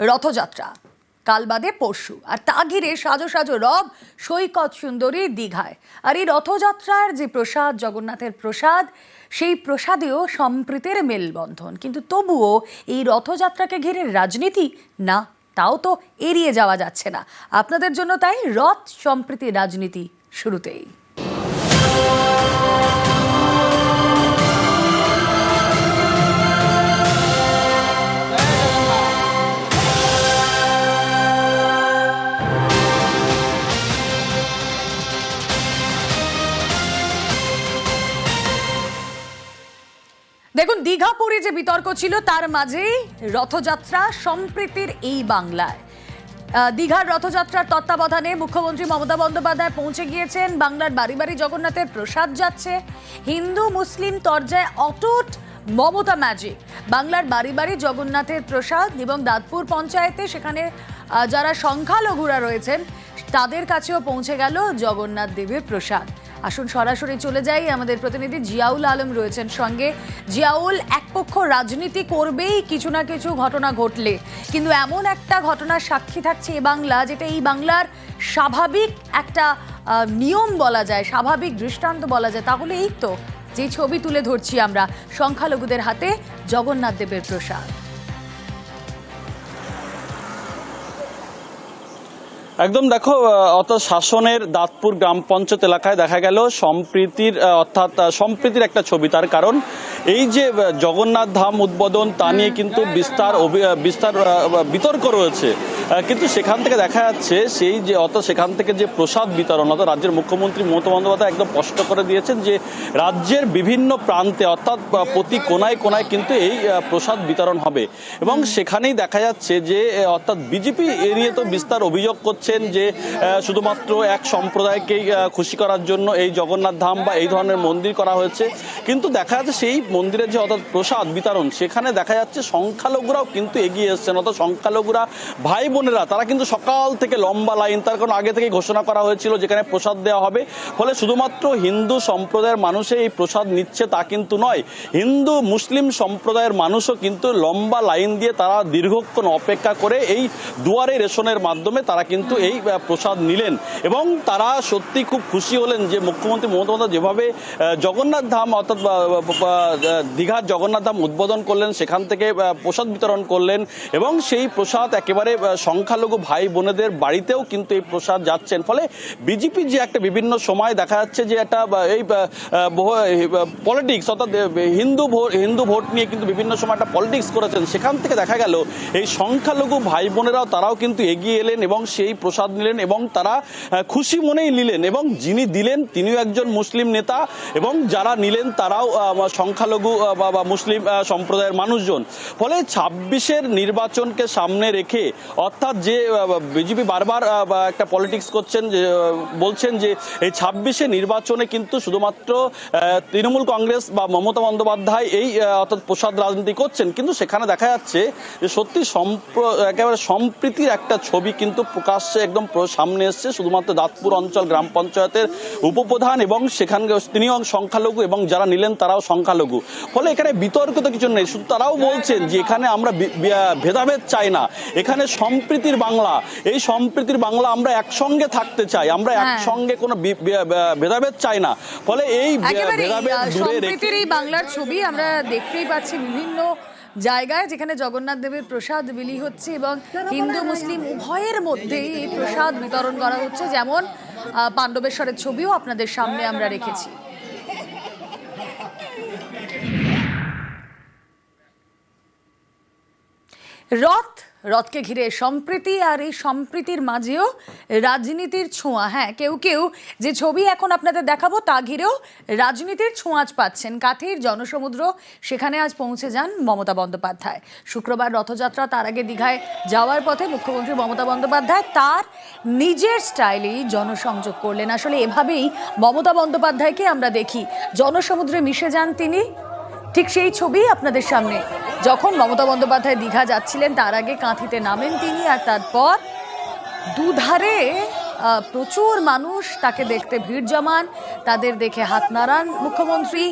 রথযাত্রা। কাল বাদে পরশু। আর তা ঘিরে সাজো সাজো রব সৈকত সুন্দরী দীঘায়। আর এই রথযাত্রার যে প্রসাদ, জগন্নাথের প্রসাদ, সেই প্রসাদেও সম্প্রীতের মেলবন্ধন। কিন্তু তবুও এই রথযাত্রাকে ঘিরে রাজনীতি? না, তাও তো এড়িয়ে যাওয়া যাচ্ছে না। আপনাদের জন্য তাই রথ সম্প্রীতি রাজনীতি শুরুতেই। দীঘা পুরী যে বিতর্ক ছিল, তার মাঝেই রথযাত্রা সম্প্রীতির এই বাংলায়। দীঘার রথযাত্রার তত্ত্বাবধানে মুখ্যমন্ত্রী মমতা বন্দ্যোপাধ্যায় পৌঁছে গিয়েছেন। বাংলার বাড়ি বাড়ি জগন্নাথের প্রসাদ যাচ্ছে। হিন্দু, মুসলিম তর্জায় অটুট মমতা ম্যাজিক বাংলার বাড়ি বাড়ি জগন্নাথের প্রসাদ এবং দাঁতপুর পঞ্চায়েতে সেখানে যারা সংখ্যালঘুরা রয়েছেন, তাদের কাছেও পৌঁছে গেল জগন্নাথ দেবের প্রসাদ। আসুন সরাসরি চলে যাই। আমাদের প্রতিনিধি জিয়াউল আলম রয়েছেন সঙ্গে। জিয়াউল একপক্ষ রাজনীতি করবেই কিছু না কিছু ঘটনা ঘটলে। কিন্তু এমন একটা ঘটনার সাক্ষী থাকছে এ বাংলা, যেটা এই বাংলার স্বাভাবিক একটা নিয়ম বলা যায়, স্বাভাবিক দৃষ্টান্ত বলা যায়। তাহলে এই তো, যে ছবি তুলে ধরছি আমরা, সংখ্যালঘুদের হাতে জগন্নাথ দেবের প্রসাদ। একদম দেখো অত অর্থাৎ শাসনের দাঁতপুর গ্রাম পঞ্চায়েত এলাকায় দেখা গেল সম্প্রীতির অর্থাৎ সম্প্রীতির একটা ছবি। তার কারণ এই যে জগন্নাথ ধাম উদ্বোধন তা নিয়ে কিন্তু বিস্তার বিস্তার বিতর্ক রয়েছে। কিন্তু সেখান থেকে দেখা যাচ্ছে সেই যে, অর্থাৎ সেখান থেকে যে প্রসাদ বিতরণ, অর্থাৎ রাজ্যের মুখ্যমন্ত্রী মমতা বন্দ্যোপাধ্যায় একদম স্পষ্ট করে দিয়েছেন যে, রাজ্যের বিভিন্ন প্রান্তে, অর্থাৎ প্রতি কোনায় কোনায় কিন্তু এই প্রসাদ বিতরণ হবে। এবং সেখানেই দেখা যাচ্ছে যে অর্থাৎ বিজেপি এড়িয়ে তো বিস্তার অভিযোগ করছেন যে শুধুমাত্র এক সম্প্রদায়কেই খুশি করার জন্য এই জগন্নাথ ধাম বা এই ধরনের মন্দির করা হয়েছে। কিন্তু দেখা যাচ্ছে সেই মন্দিরের যে, অর্থাৎ প্রসাদ বিতরণ, সেখানে দেখা যাচ্ছে সংখ্যালঘুরাও কিন্তু এগিয়ে এসছেন। অর্থাৎ সংখ্যালঘুরা ভাই বোনেরা, তারা কিন্তু সকাল থেকে লম্বা লাইন, তার কারণ আগে থেকে ঘোষণা করা হয়েছিল যেখানে প্রসাদ দেওয়া হবে। ফলে শুধুমাত্র হিন্দু সম্প্রদায়ের মানুষে এই প্রসাদ নিচ্ছে তা কিন্তু নয়, হিন্দু মুসলিম সম্প্রদায়ের মানুষও কিন্তু লম্বা লাইন দিয়ে তারা দীর্ঘক্ষণ অপেক্ষা করে এই দুয়ারে রেশনের মাধ্যমে তারা কিন্তু এই প্রসাদ নিলেন। এবং তারা সত্যি খুব খুশি হলেন যে মুখ্যমন্ত্রী মমতা বন্দ্যোপাধ্যায় যেভাবে জগন্নাথ ধাম অর্থাৎ দীঘার জগন্নাথ ধাম উদ্বোধন করলেন, সেখান থেকে প্রসাদ বিতরণ করলেন এবং সেই প্রসাদ একেবারে সংখ্যালঘু ভাই বোনেদের বাড়িতেও কিন্তু এই প্রসাদ যাচ্ছেন। ফলে বিজেপির যে একটা বিভিন্ন সময় দেখা যাচ্ছে যে একটা এই পলিটিক্স অর্থাৎ হিন্দু ভোট হিন্দু ভোট নিয়ে কিন্তু বিভিন্ন সময় একটা পলিটিক্স করেছেন। সেখান থেকে দেখা গেল, এই সংখ্যালঘু ভাই বোনেরাও তারাও কিন্তু এগিয়ে এলেন এবং সেই প্রসাদ নিলেন এবং তারা খুশি মনেই নিলেন এবং যিনি দিলেন তিনিও একজন মুসলিম নেতা এবং যারা নিলেন তারাও সংখ্যালঘু বা মুসলিম সম্প্রদায়ের মানুষজন। ফলে ছাব্বিশের নির্বাচনকে সামনে রেখে অর্থাৎ যে বিজেপি বারবার একটা পলিটিক্স করছেন যে বলছেন যে এই ছাব্বিশে নির্বাচনে কিন্তু শুধুমাত্র তৃণমূল কংগ্রেস বা মমতা বন্দ্যোপাধ্যায় এই অর্থাৎ প্রসাদ রাজনীতি করছেন। কিন্তু সেখানে দেখা যাচ্ছে যে সত্যি একেবারে সম্প্রীতির একটা ছবি কিন্তু প্রকাশ্যে একদম সামনে এসছে। শুধুমাত্র দাঁতপুর অঞ্চল গ্রাম পঞ্চায়েতের উপপ্রধান এবং সেখানে তিনিও সংখ্যালঘু এবং যারা নিলেন তারাও সংখ্যালঘু। ফলে এখানে বিতর্ক তো কিছু নেই। শুধু তারাও বলছেন যে এখানে আমরা ভেদাভেদ চাই না। এখানে সম্প্রীতির বাংলা। এই সম্প্রীতির বাংলা আমরা একসঙ্গে থাকতে চাই। আমরা হ্যাঁ। একসঙ্গে কোনো ভেদাভেদ চাই না। ফলে এই ভেদাভেদ দূরে রেখে সম্প্রীতির এই বাংলার ছবি আমরা দেখতেই পাচ্ছি বিভিন্ন জায়গায় যেখানে জগন্নাথ দেবের প্রসাদ বিলি হচ্ছে এবং হিন্দু মুসলিম উভয়ের মধ্যেই এই প্রসাদ বিতরণ করা হচ্ছে। যেমন পাণ্ডবেশ্বরের ছবিও আপনাদের সামনে আমরা রেখেছি। রথ, রথকে ঘিরে সম্প্রীতি আর এই সম্প্রীতির মাঝেও রাজনীতির ছোঁয়া। হ্যাঁ কেউ কেউ যে ছবি এখন আপনাদের দেখাবো তা ঘিরেও রাজনীতির ছোঁয়াচ পাচ্ছেন। কাথির জনসমুদ্র, সেখানে আজ পৌঁছে যান মমতা বন্দ্যোপাধ্যায়। শুক্রবার রথযাত্রা তার আগে দীঘায় যাওয়ার পথে মুখ্যমন্ত্রী মমতা বন্দ্যোপাধ্যায় তার নিজের স্টাইলেই জনসংযোগ করলেন। আসলে এভাবেই মমতা বন্দ্যোপাধ্যায়কে আমরা দেখি। জনসমুদ্রে মিশে যান তিনি। ঠিক সেই ছবি আপনাদের সামনে যখন মমতা বন্দ্যোপাধ্যায় দীঘা যাচ্ছিলেন, তার আগে কাঁথিতে নামেন তিনি আর তারপর দুধারে প্রচুর মানুষ তাকে দেখতে ভিড় জমান। তাদের দেখে হাত নাড়ান মুখ্যমন্ত্রী।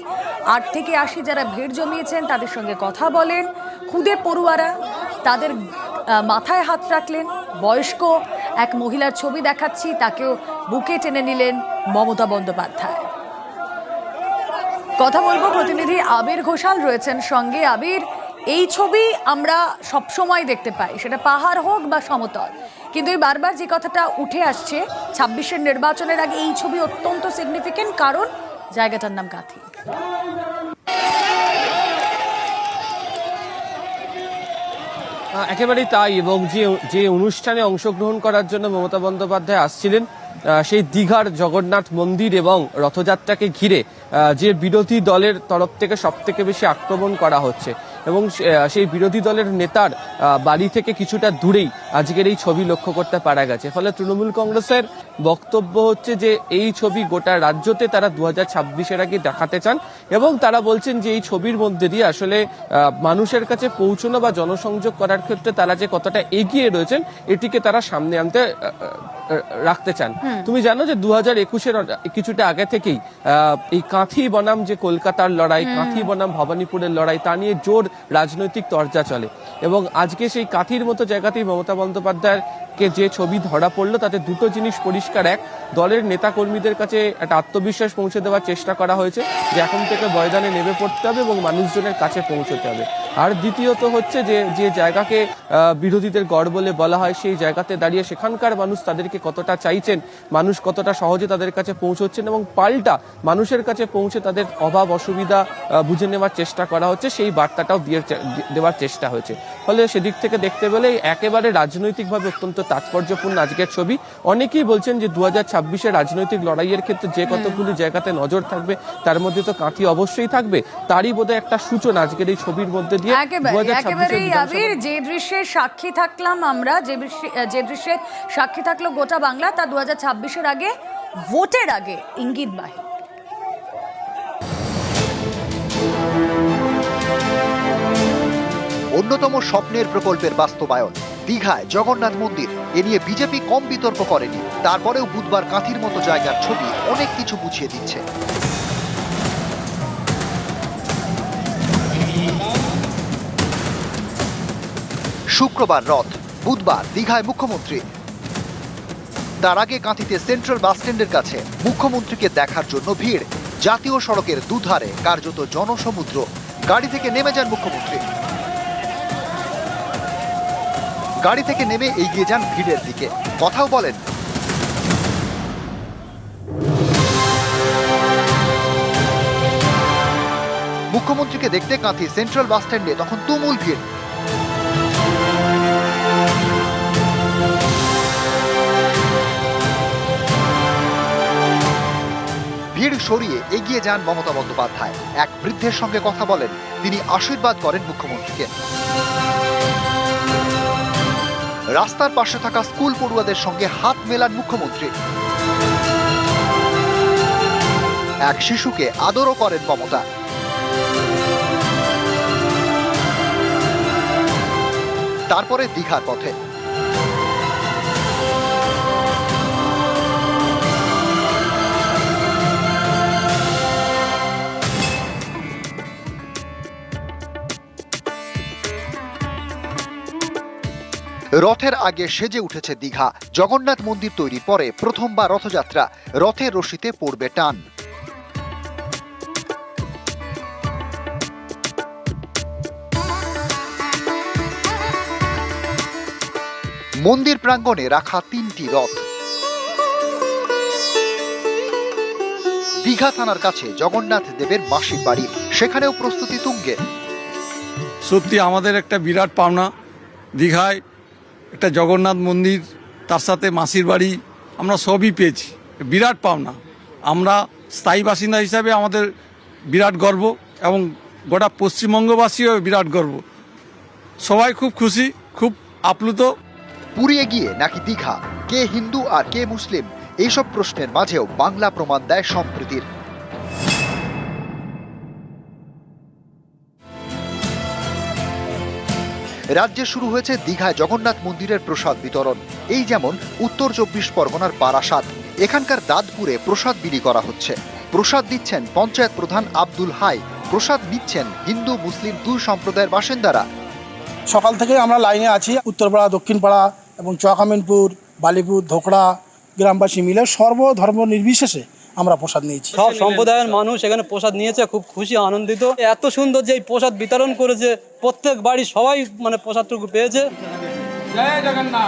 আট থেকে আশি যারা ভিড় জমিয়েছেন, তাদের সঙ্গে কথা বলেন। খুদে পড়ুয়ারা তাদের মাথায় হাত রাখলেন। বয়স্ক এক মহিলার ছবি দেখাচ্ছি, তাকেও বুকে টেনে নিলেন মমতা বন্দ্যোপাধ্যায়। কথা বলব, প্রতিনিধি আবির ঘোষাল রয়েছেন সঙ্গে। আবির এই ছবি আমরা সব সময় দেখতে পাই। সেটা পাহাড় হোক বা সমতল। কিন্তু এই বারবার যে কথাটা উঠে আসছে, ছাব্বিশের নির্বাচনের আগে এই ছবি অত্যন্ত সিগনিফিকেন্ট কারণ জায়গাটার নাম কাথি একেবারেই তাই এবং যে যে অনুষ্ঠানে অংশগ্রহণ করার জন্য মমতা বন্দ্যোপাধ্যায় আসছিলেন সেই দীঘার জগন্নাথ মন্দির এবং রথযাত্রাকে ঘিরে যে বিরোধী দলের তরফ থেকে সব থেকে বেশি আক্রমণ করা হচ্ছে। এবং সেই বিরোধী দলের নেতার বাড়ি থেকে কিছুটা দূরেই আজকের এই ছবি লক্ষ্য করতে পারা গেছে। ফলে তৃণমূল কংগ্রেসের বক্তব্য হচ্ছে যে, এই ছবি গোটা রাজ্যতে তারা দু হাজার ছাব্বিশের আগে দেখাতে চান এবং তারা বলছেন যে, এই ছবির মধ্যে দিয়ে আসলে মানুষের কাছে পৌঁছানো বা জনসংযোগ করার ক্ষেত্রে তারা যে কতটা এগিয়ে রয়েছেন, এটিকে তারা সামনে আনতে রাখতে চান। তুমি জানো যে দু হাজার একুশের কিছুটা আগে থেকেই এই কাঁথি বনাম যে কলকাতার লড়াই কাঁথি বনাম ভবানীপুরের লড়াই তা নিয়ে জোর রাজনৈতিক চর্চা চলে। এবং আজকে সেই কাঁথির মতো জায়গাতেই মমতা বন্দ্যোপাধ্যায়ের কে যে ছবি ধরা পড়ল তাতে দুটো জিনিস পরিষ্কার। এক দলের নেতা কর্মীদের কাছে একটা আত্মবিশ্বাস পৌঁছে দেওয়ার চেষ্টা করা হয়েছে যে এখন থেকে ময়দানে নেমে পড়তে হবে এবং মানুষজনের কাছে পৌঁছতে হবে। আর দ্বিতীয়ত হচ্ছে যে যে জায়গাকে বিরোধীদের গড় বলে বলা হয় সেই জায়গাতে দাঁড়িয়ে সেখানকার মানুষ তাদেরকে কতটা চাইছেন মানুষ কতটা সহজে তাদের কাছে পৌঁছচ্ছেন এবং পাল্টা মানুষের কাছে পৌঁছে তাদের অভাব অসুবিধা বুঝে নেওয়ার চেষ্টা করা হচ্ছে সেই বার্তাটাও দিয়ে দেওয়ার চেষ্টা হয়েছে। ফলে সেদিক থেকে দেখতে পেলে একেবারে রাজনৈতিকভাবে অত্যন্ত তাৎপর্যপূর্ণ আজকের ছবি। অনেকেই বলছেন যে দু হাজার ছাব্বিশে রাজনৈতিক লড়াইয়ের ক্ষেত্রে যে কতগুলি জায়গাতে নজর থাকবে তার মধ্যে তো কাঁথি অবশ্যই থাকবে। তারই বোধহয় একটা সূচনা আজকের এই ছবির মধ্যে দিয়ে একেবারে 2026 একেবারেই বিধানসভা- আবির যে দৃশ্যের সাক্ষী থাকলাম আমরা, যে যে দৃশ্যের সাক্ষী থাকল গোটা বাংলা, তা দু হাজার আগে, ভোটের আগে ইঙ্গিতবাহী অন্যতম স্বপ্নের প্রকল্পের বাস্তবায়ন, দীঘায় জগন্নাথ মন্দির, এ নিয়ে বিজেপি কম বিতর্ক করেনি। তারপরেও বুধবার কাঁথির মতো জায়গার ছবি অনেক কিছু বুঝিয়ে দিচ্ছে। শুক্রবার রথ, বুধবার দীঘায় মুখ্যমন্ত্রী। তার আগে কাঁথিতে সেন্ট্রাল বাস স্ট্যান্ডের কাছে মুখ্যমন্ত্রীকে দেখার জন্য ভিড়। জাতীয় সড়কের দুধারে কার্যত জনসমুদ্র। গাড়ি থেকে নেমে যান মুখ্যমন্ত্রী। গাড়ি থেকে নেমে এগিয়ে যান ভিড়ের দিকে। কথাও বলেন। মুখ্যমন্ত্রীকে দেখতে কাঁথি সেন্ট্রাল বাস স্ট্যান্ডে তখন তুমুল ভিড়। ভিড় সরিয়ে এগিয়ে যান মমতা বন্দ্যোপাধ্যায়। এক বৃদ্ধের সঙ্গে কথা বলেন, তিনি আশীর্বাদ করেন মুখ্যমন্ত্রীকে। রাস্তার পাশে থাকা স্কুল পড়ুয়াদের সঙ্গে হাত মেলান মুখ্যমন্ত্রী। এক শিশুকে আদরও করেন মমতা। তারপরে দীঘার পথে। রথের আগে সেজে উঠেছে দীঘা। জগন্নাথ মন্দির তৈরির পরে প্রথমবার রথযাত্রা। রথের রশিতে পড়বে টান। মন্দির প্রাঙ্গণে রাখা তিনটি রথ। দীঘা থানার কাছে জগন্নাথ দেবের মাসির বাড়ি। সেখানেও প্রস্তুতি তুঙ্গে। সত্যি আমাদের একটা বিরাট পাওনা। দীঘায় একটা জগন্নাথ মন্দির, তার সাথে মাসির বাড়ি, আমরা সবই পেয়েছি। বিরাট পাওনা। আমরা স্থায়ী বাসিন্দা হিসাবে আমাদের বিরাট গর্ব এবং গোটা পশ্চিমবঙ্গবাসীও বিরাট গর্ব। সবাই খুব খুশি, খুব আপ্লুত। পুরী গিয়ে নাকি দীঘা? কে হিন্দু আর কে মুসলিম? এইসব প্রশ্নের মাঝেও বাংলা প্রমাণ দেয় সম্প্রীতির। রাজ্যে শুরু হয়েছে দীঘায় জগন্নাথ মন্দিরের প্রসাদ বিতরণ। এই যেমন উত্তর চব্বিশ পরগনার বারাসাত এখানকার দাঁতপুরে প্রসাদ বিলি করা হচ্ছে। প্রসাদ দিচ্ছেন পঞ্চায়েত প্রধান আব্দুল হাই। প্রসাদ নিচ্ছেন হিন্দু, মুসলিম দুই সম্প্রদায়ের বাসিন্দারা। সকাল থেকে আমরা লাইনে আছি। উত্তরপাড়া, দক্ষিণপাড়া এবং চকামিনপুর বালিপুর, ধোকড়া, গ্রামবাসী মিলে সর্বধর্ম নির্বিশেষে আমরা প্রসাদ নিয়েছি। সব সম্প্রদায়ের মানুষ এখানে প্রসাদ নিয়েছে খুব খুশি আনন্দিত। এত সুন্দর যে এই প্রসাদ বিতরণ করেছে প্রত্যেক বাড়ি সবাই মানে প্রসাদটুকু পেয়েছে।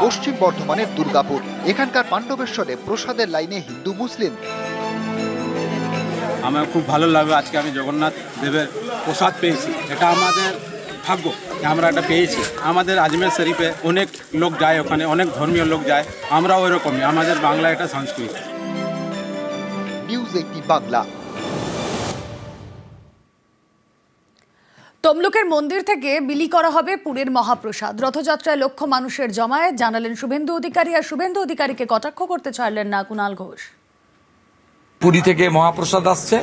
পশ্চিম বর্ধমানের দুর্গাপুর এখানকার পাণ্ডবেশ্বরে প্রসাদের লাইনে হিন্দু মুসলিম। আমার খুব ভালো লাগল আজকে আমি জগন্নাথ দেবের প্রসাদ পেয়েছি। এটা আমাদের ভাগ্য যে আমরা এটা পেয়েছি। আমাদের আজমের শরীফে অনেক লোক যায় ওখানে অনেক ধর্মীয় লোক যায়। আমরাও ওরকমই আমাদের বাংলা এটা সংস্কৃতি। News eighteen Bangla. তমলুকের মন্দির থেকে বিলি করা হবে পুরীর মহাপ্রসাদ। রথযাত্রায় লক্ষ মানুষের জমায়েত। জানালেন শুভেন্দু অধিকারী আর শুভেন্দু অধিকারীকে কটাক্ষ করতে ছাড়লেন না কুণাল ঘোষ। পুরী থেকে মহাপ্রসাদ আসছে।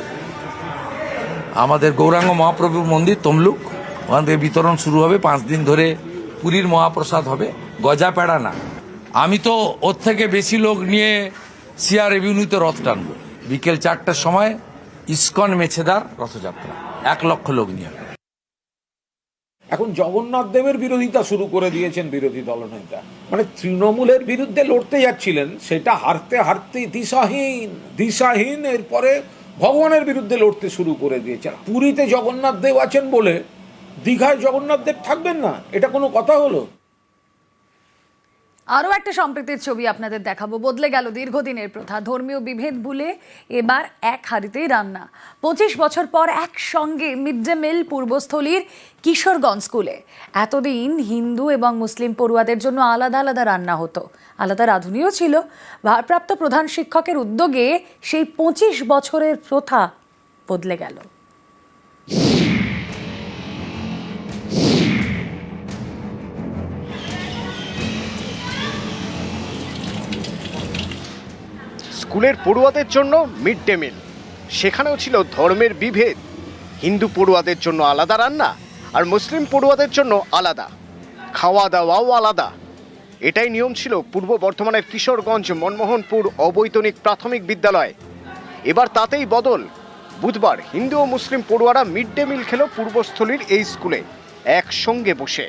আমাদের গৌরাঙ্গ মহাপ্রভুর মন্দির তমলুক ওখান থেকে বিতরণ শুরু হবে। পাঁচ দিন ধরে পুরীর মহাপ্রসাদ হবে। গজা পেড়া না। আমি তো ওর থেকে বেশি লোক নিয়ে সিআর রেভিনিউতে রথ টানবো। বিকেল চারটার সময় ইস্কন মেছেদার রথযাত্রা। এক লক্ষ লোক নিয়ে। এখন জগন্নাথ দেবের বিরোধিতা শুরু করে দিয়েছেন বিরোধী দলনেতা। মানে তৃণমূলের বিরুদ্ধে লড়তে যাচ্ছিলেন, সেটা হারতে হারতে দিশাহীন। দিশাহীন এরপরে ভগবানের বিরুদ্ধে লড়তে শুরু করে দিয়েছেন। পুরীতে জগন্নাথ দেব আছেন বলে দীঘায় জগন্নাথ দেব থাকবেন না? এটা কোনো কথা হলো? আরও একটা সম্প্রীতির ছবি আপনাদের দেখাবো। বদলে গেল দীর্ঘদিনের প্রথা। ধর্মীয় বিভেদ ভুলে এবার এক হাড়িতেই রান্না। পঁচিশ বছর পর একসঙ্গে মিড ডে মিল পূর্বস্থলীর কিশোরগঞ্জ স্কুলে। এতদিন হিন্দু এবং মুসলিম পড়ুয়াদের জন্য আলাদা আলাদা রান্না হতো। আলাদা রাঁধুনিও ছিল। ভারপ্রাপ্ত প্রধান শিক্ষকের উদ্যোগে সেই পঁচিশ বছরের প্রথা বদলে গেল। স্কুলের পড়ুয়াদের জন্য মিড ডে মিল। সেখানেও ছিল ধর্মের বিভেদ। হিন্দু পড়ুয়াদের জন্য আলাদা রান্না আর মুসলিম পড়ুয়াদের জন্য আলাদা। খাওয়া দাওয়াও আলাদা। এটাই নিয়ম ছিল পূর্ব বর্ধমানের কিশোরগঞ্জ মনমোহনপুর অবৈতনিক প্রাথমিক বিদ্যালয়। এবার তাতেই বদল। বুধবার হিন্দু ও মুসলিম পড়ুয়ারা মিড ডে মিল খেল পূর্বস্থলীর এই স্কুলে, একসঙ্গে বসে।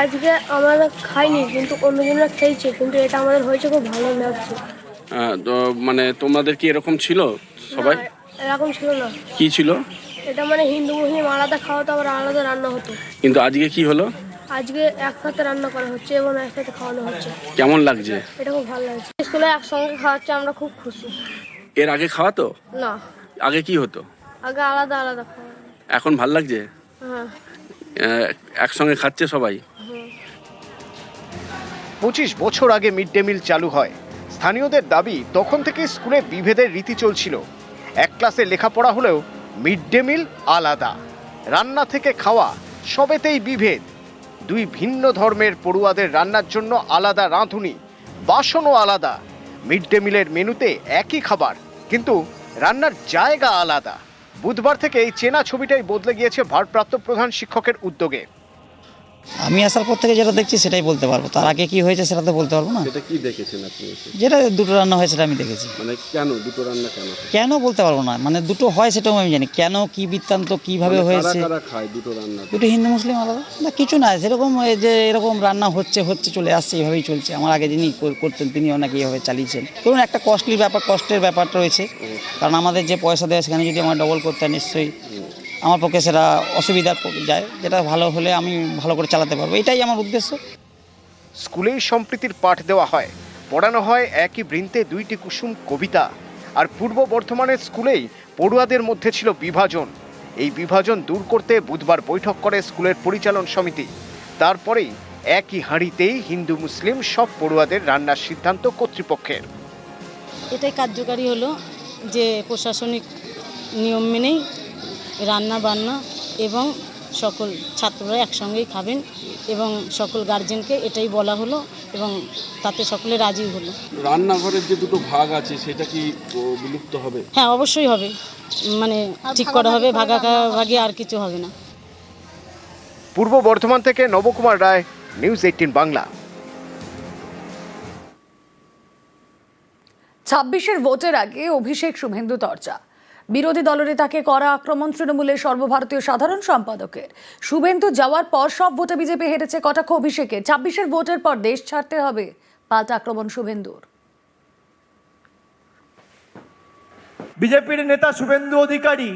আজকে আমরা খাইনি, কিন্তু অন্যজনরা খেয়েছে, কিন্তু এটা আমাদের হয়েছে খুব ভালো লাগছে মানে তোমাদের কি এরকম ছিল সবাই? এরকম ছিল না। কি ছিল? এটা মানে হিন্দু মুসলিম আলাদা খাওয়া তো আবার আলাদা রান্না হতো। কিন্তু আজকে কি হলো? আজকে একসাথে রান্না করা হচ্ছে এবং একসাথে খাওয়ানো হচ্ছে। কেমন লাগছে? এটা খুব ভালো লাগছে। স্কুলে একসঙ্গে খাওয়াচ্ছে আমরা খুব খুশি। এর আগে খাওয়া তো? না। আগে কি হতো? আগে আলাদা আলাদা খাওয়া। এখন ভালো লাগছে? হ্যাঁ। একসঙ্গে খাচ্ছে সবাই? পঁচিশ বছর আগে মিড ডে মিল চালু হয়। স্থানীয়দের দাবি তখন থেকে স্কুলে বিভেদের রীতি চলছিল। এক ক্লাসে লেখাপড়া হলেও মিড ডে মিল আলাদা। রান্না থেকে খাওয়া সবেতেই বিভেদ। দুই ভিন্ন ধর্মের পড়ুয়াদের রান্নার জন্য আলাদা রাঁধুনি, বাসনও আলাদা। মিড ডে মিলের মেনুতে একই খাবার, কিন্তু রান্নার জায়গা আলাদা। বুধবার থেকে এই চেনা ছবিটাই বদলে গিয়েছে ভারপ্রাপ্ত প্রধান শিক্ষকের উদ্যোগে। আমি আসার পর থেকে যেটা দেখছি সেটাই বলতে পারব। তার আগে কি হয়েছে সেটা তো বলতে পারব না। এটা কি দেখেছেন আপনি যেটা দুটো রান্না হয় সেটা আমি দেখেছি। মানে কেন দুটো রান্না কেন কেন বলতে পারব না। মানে দুটো হয় সেটাও আমি জানি। কেন কি বৃত্তান্ত কীভাবে হয়েছে? খায় দুটো রান্না? দুটো হিন্দু মুসলিম আলাদা। না কিছু না। সেরকম যে এরকম রান্না হচ্ছে হচ্ছে চলে আসছে এভাবেই চলছে। আমার আগে যিনি করতেন তিনি ওনাকে এইভাবে চালিয়েছেন। ধরুন একটা কস্টলি ব্যাপার কষ্টের ব্যাপারটা রয়েছে। কারণ আমাদের যে পয়সা দেয় সেখানে যদি আমার ডবল করতে হয় নিশ্চয়ই আমার পক্ষে সেটা অসুবিধার পক্ষে যায় যেটা ভালো হলে আমি ভালো করে চালাতে পারব এটাই আমার উদ্দেশ্য। স্কুলেই সম্প্রীতির পাঠ দেওয়া হয় পড়ানো হয় একই বৃন্তে দুইটি কুসুম কবিতা আর পূর্ব বর্ধমানের স্কুলেই পড়ুয়াদের মধ্যে ছিল বিভাজন। এই বিভাজন দূর করতে বুধবার বৈঠক করে স্কুলের পরিচালন সমিতি। তারপরেই একই হাঁড়িতেই হিন্দু মুসলিম সব পড়ুয়াদের রান্নার সিদ্ধান্ত কর্তৃপক্ষের। এটাই কার্যকারী হলো যে প্রশাসনিক নিয়ম মেনেই রান্না বান্না এবং সকল ছাত্ররা একসঙ্গেই খাবেন এবং সকল গার্জেনকে এটাই বলা হলো এবং তাতে সকলে রাজি হলো। রান্নাঘরের যে দুটো ভাগ আছে সেটা কি বিলুপ্ত হবে? হ্যাঁ অবশ্যই হবে। মানে ঠিক করা হবে ভাগাভাগি আর কিছু হবে না। পূর্ব বর্ধমান থেকে নবকুমার রায় নিউজ এইটিন বাংলা। ছাব্বিশের ভোটের আগে অভিষেক শুভেন্দু চর্চা বিরোধী দলনেতাকে করা আক্রমণ তৃণমূলের সর্বভারতীয় সাধারণ সম্পাদকের। শুভেন্দু যাওয়ার পর সব ভোটে বিজেপি হেরেছে কটাক্ষ অভিষেকে। ছাব্বিশের ভোটের পর দেশ ছাড়তে হবে পাল্টা আক্রমণ শুভেন্দুর। বিজেপির নেতা শুভেন্দু অধিকারী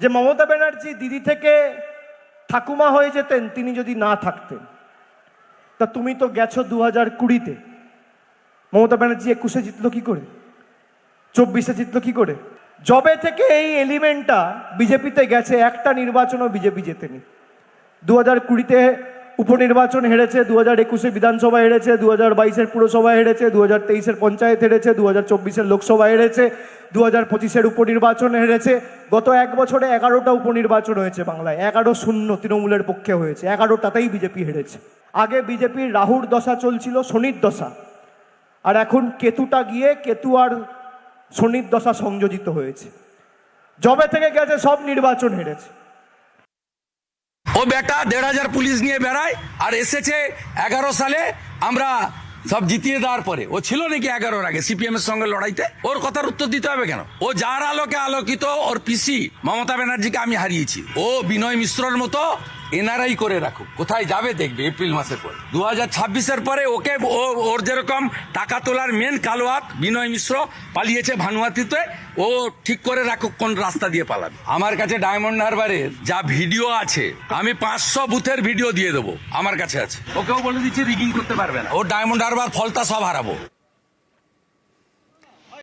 যে মমতা ব্যানার্জি দিদি থেকে ঠাকুমা হয়ে যেতেন, তিনি যদি না থাকতেন, তা তুমি তো গেছো দু হাজার কুড়িতে। মমতা ব্যানার্জি একুশে জিতলো কি করে? চব্বিশে জিতলো কি করে? জবে থেকে এই এলিমেন্টটা বিজেপিতে গেছে, একটা নির্বাচনও বিজেপি জেতেনি। দু হাজার কুড়িতে উপনির্বাচন হেরেছে দু হাজার একুশে বিধানসভা হেরেছে দু হাজার বাইশের পুরসভা হেরেছে দু হাজার তেইশের পঞ্চায়েত হেরেছে দু হাজার চব্বিশের লোকসভা হেরেছে দু হাজার পঁচিশের উপনির্বাচন হেরেছে। গত এক বছরে এগারোটা উপনির্বাচন হয়েছে বাংলায়, এগারো শূন্য তৃণমূলের পক্ষে হয়েছে, এগারোটাতেই বিজেপি হেরেছে। আগে বিজেপির রাহুর দশা চলছিল শনির দশা, আর এখন কেতুটা গিয়ে কেতু আর শনির দশা সংযোজিত হয়েছে। জবে থেকে গেছে, সব নির্বাচন হেরেছে। ও বেটা, দেড় হাজার পুলিশ নিয়ে বেড়ায়, আর এসেছে এগারো সালে, আমরা সব জিতিয়ে দেওয়ার পরে। ও ছিল নাকি এগারোর আগে সিপিএম এর সঙ্গে লড়াইতে? ওর কথার উত্তর দিতে হবে কেন? ও যার আলোকে আলোকিত, ওর পিসি মমতা ব্যানার্জিকে আমি হারিয়েছি। ও বিনয় মিশ্রর মতো এনআরআই করে রাখুক। কোথায় যাবে দেখবে এপ্রিল মাসের পরে। দু হাজার ছাব্বিশের পরে ওকে ও ওর যেরকম টাকা তোলার মেন কালোয়াত বিনয় মিশ্র পালিয়েছে ভানুয়াতিতে ও ঠিক করে রাখুক কোন রাস্তা দিয়ে পালাবে। আমার কাছে ডায়মন্ড হারবারের যা ভিডিও আছে আমি পাঁচশো বুথের ভিডিও দিয়ে দেবো আমার কাছে আছে। ওকেও বলে দিচ্ছি রিগিং করতে পারবে না। ও ডায়মন্ড হারবার ফলতা সব হারাবো।